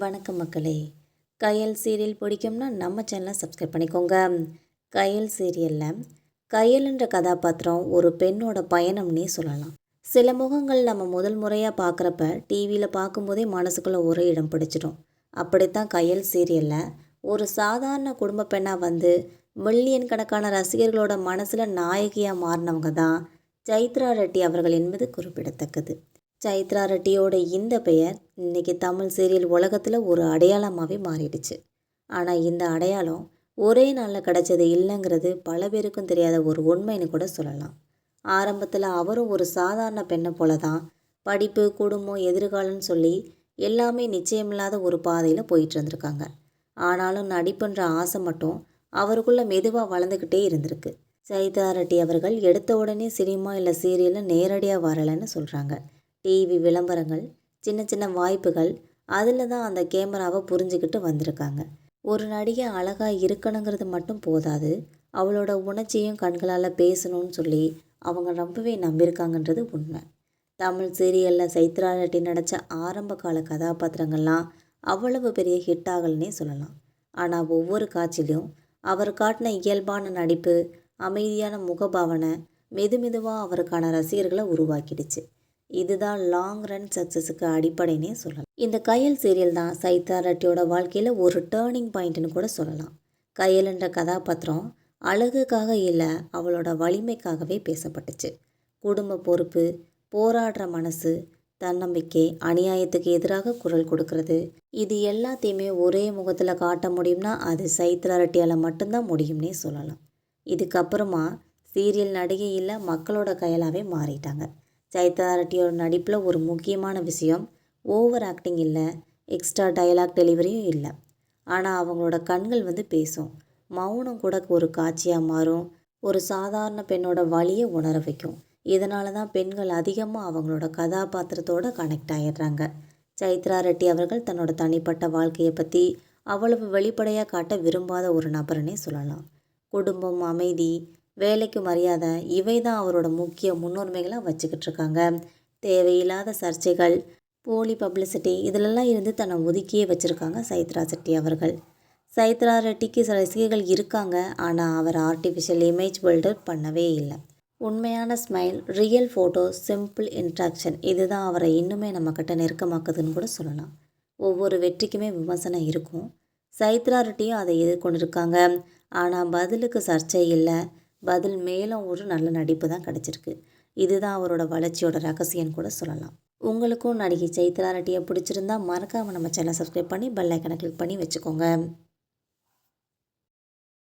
வணக்கம் மக்களே. கயல் சீரியல் பிடிக்கும்னா நம்ம சேனலை சப்ஸ்கிரைப் பண்ணிக்கோங்க. கயல் சீரியலில் கயல்ன்ற கதாபாத்திரம் ஒரு பெண்ணோட பயணம்னே சொல்லலாம். சில முகங்கள் நம்ம முதல் முறையாக பார்க்குறப்ப டிவியில் பார்க்கும்போதே மனசுக்குள்ளே ஒரு இடம் பிடிச்சிடும். அப்படித்தான் கயல் சீரியலில் ஒரு சாதாரண குடும்ப பெண்ணாக வந்து மில்லியன் கணக்கான ரசிகர்களோட மனசில் நாயகியாக மாறினவங்க தான் சைத்ரா ரெட்டி அவர்கள் என்பது குறிப்பிடத்தக்கது. சைத்ரா ரெட்டியோட இந்த பெயர் இன்னைக்கு தமிழ் சீரியல் உலகத்தில் ஒரு அடையாளமாகவே மாறிடுச்சு. ஆனால் இந்த அடையாளம் ஒரே நாளில் கிடச்சது இல்லைங்கிறது பல பேருக்கும் தெரியாத ஒரு உண்மைன்னு கூட சொல்லலாம். ஆரம்பத்தில் அவரும் ஒரு சாதாரண பெண்ணை போல தான் படிப்பு குடும்பம் எதிர்காலம்னு சொல்லி எல்லாமே நிச்சயமில்லாத ஒரு பாதையில் போயிட்டு இருந்திருக்காங்க. ஆனாலும் நடிப்புன்ற ஆசை மட்டும் அவருக்குள்ளே மெதுவாக வளர்ந்துக்கிட்டே இருந்திருக்கு. சைத்ரா ரெட்டி அவர்கள் எடுத்த உடனே சினிமா இல்லை சீரியலில் நேரடியாக வரலைன்னு சொல்கிறாங்க டிவி விளம்பரங்கள் சின்ன சின்ன வாய்ப்புகள் அதில் தான் அந்த கேமராவை புரிஞ்சுக்கிட்டு வந்திருக்காங்க. ஒரு நடிகை அழகாக இருக்கணுங்கிறது மட்டும் போதாது அவளோட உணர்ச்சியும் கண்களால் பேசணும்னு சொல்லி அவங்க ரொம்பவே நம்பியிருக்காங்கன்றது உண்மை. தமிழ் சீரியலில் சைத்ரா ரெட்டி நடித்த ஆரம்ப கால கதாபாத்திரங்கள்லாம் அவ்வளவு பெரிய ஹிட் ஆகலனே சொல்லலாம். ஆனால் ஒவ்வொரு காட்சியிலும் அவர் காட்டின இயல்பான நடிப்பு அமைதியான முகபாவனை மெது மெதுவாக அவருக்கான ரசிகர்களை உருவாக்கிடுச்சு. இதுதான் லாங் ரன் சக்ஸஸுக்கு அடிப்படைனே சொல்லலாம். இந்த கயல் சீரியல் தான் சைதா ரெட்டியோட வாழ்க்கையில் ஒரு டேர்னிங் பாயிண்ட்னு கூட சொல்லலாம். கயல் என்ற கதாபாத்திரம் அழகுக்காக இல்லை அவளோட வலிமைக்காகவே பேசப்பட்டுச்சு. குடும்ப பொறுப்பு போராடுற மனசு தன்னம்பிக்கை அநியாயத்துக்கு எதிராக குரல் கொடுக்கறது. இது எல்லாத்தையுமே ஒரே முகத்தில் காட்ட முடியும்னா அது சைத்ரா ரெட்டியால் மட்டும்தான் முடியும்னே சொல்லலாம். இதுக்கப்புறமா சீரியல் நடிகை இல்லை மக்களோட கையலாகவே மாறிட்டாங்க. சைத்ரா ரெட்டியோட நடிப்பில் ஒரு முக்கியமான விஷயம் ஓவர் ஆக்டிங் இல்லை. எக்ஸ்ட்ரா டயலாக் டெலிவரியும் இல்லை. ஆனால் அவங்களோட கண்கள் வந்து பேசும். மௌனம் கூட ஒரு காட்சியாக மாறும். ஒரு சாதாரண பெண்ணோட வழியை உணர வைக்கும். இதனால தான் பெண்கள் அதிகமாக அவங்களோட கதாபாத்திரத்தோட கனெக்ட் ஆகிடுறாங்க சைத்ரா ரெட்டி அவர்கள் தன்னோட தனிப்பட்ட வாழ்க்கையை பற்றி அவ்வளவு வெளிப்படையாக காட்ட விரும்பாத ஒரு நபர்னே சொல்லலாம். குடும்பம் அமைதி வேலைக்கு மரியாதை இவை தான் அவரோட முக்கிய முன்னுரிமைகளாக வச்சுக்கிட்டு இருக்காங்க தேவையில்லாத சர்ச்சைகள் போலி பப்ளிசிட்டி இதிலெல்லாம் இருந்து தன்னை ஒதுக்கியே வச்சுருக்காங்க சைத்ரா செட்டி அவர்கள். சைத்ரா ரெட்டிக்கு சில ரசிகைகள் இருக்காங்க ஆனால் அவர் ஆர்டிஃபிஷியல் இமேஜ் பில்டர் பண்ணவே இல்லை. உண்மையான smile real photo simple interaction இதுதான் அவரை இன்னுமே நம்மக்கிட்ட நெருக்கமாக்குதுன்னு கூட சொல்லலாம். ஒவ்வொரு வெற்றிக்குமே விமர்சனம் இருக்கும். சைத்ரா ரெட்டியும் அதை எதிர்கொண்டிருக்காங்க. ஆனால் பதிலுக்கு சர்ச்சை இல்லை. பதில் மேலும் ஒரு நல்ல நடிப்பு தான் கிடச்சிருக்கு. இதுதான் அவரோட வளர்ச்சியோட ரகசியம்னு கூட சொல்லலாம். உங்களுக்கும் நடிகை சைத்ரா ரெட்டியை பிடிச்சிருந்தா மறக்காமல் நம்ம சேனல் சப்ஸ்கிரைப் பண்ணி பெல் ஐக்கனை கிளிக் பண்ணி வச்சுக்கோங்க.